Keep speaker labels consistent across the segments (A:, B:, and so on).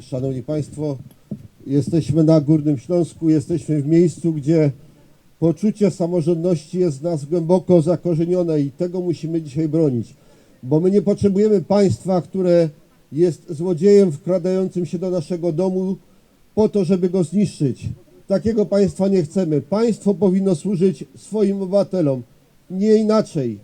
A: Szanowni Państwo, jesteśmy na Górnym Śląsku, jesteśmy w miejscu, gdzie poczucie samorządności jest w nas głęboko zakorzenione i tego musimy dzisiaj bronić, bo my nie potrzebujemy państwa, które jest złodziejem wkradającym się do naszego domu po to, żeby go zniszczyć. Takiego państwa nie chcemy. Państwo powinno służyć swoim obywatelom, nie inaczej.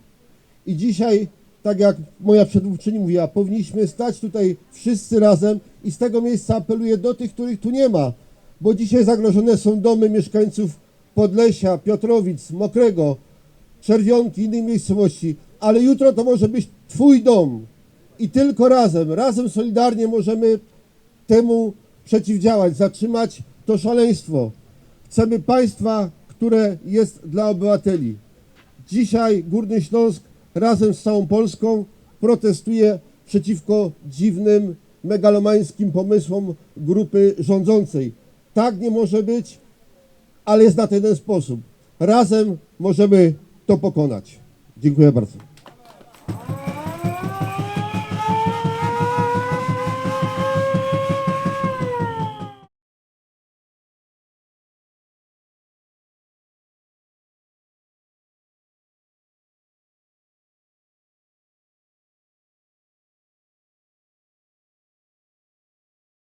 A: I dzisiaj, tak jak moja przedmówczyni mówiła, powinniśmy stać tutaj wszyscy razem i z tego miejsca apeluję do tych, których tu nie ma, bo dzisiaj zagrożone są domy mieszkańców Podlesia, Piotrowic, Mokrego, Czerwionki, innych miejscowości, ale jutro to może być Twój dom i tylko razem, razem solidarnie możemy temu przeciwdziałać, zatrzymać to szaleństwo. Chcemy państwa, które jest dla obywateli. Dzisiaj Górny Śląsk razem z całą Polską protestuje przeciwko dziwnym, megalomańskim pomysłom grupy rządzącej. Tak nie może być, ale jest na jeden sposób. Razem możemy to pokonać. Dziękuję bardzo.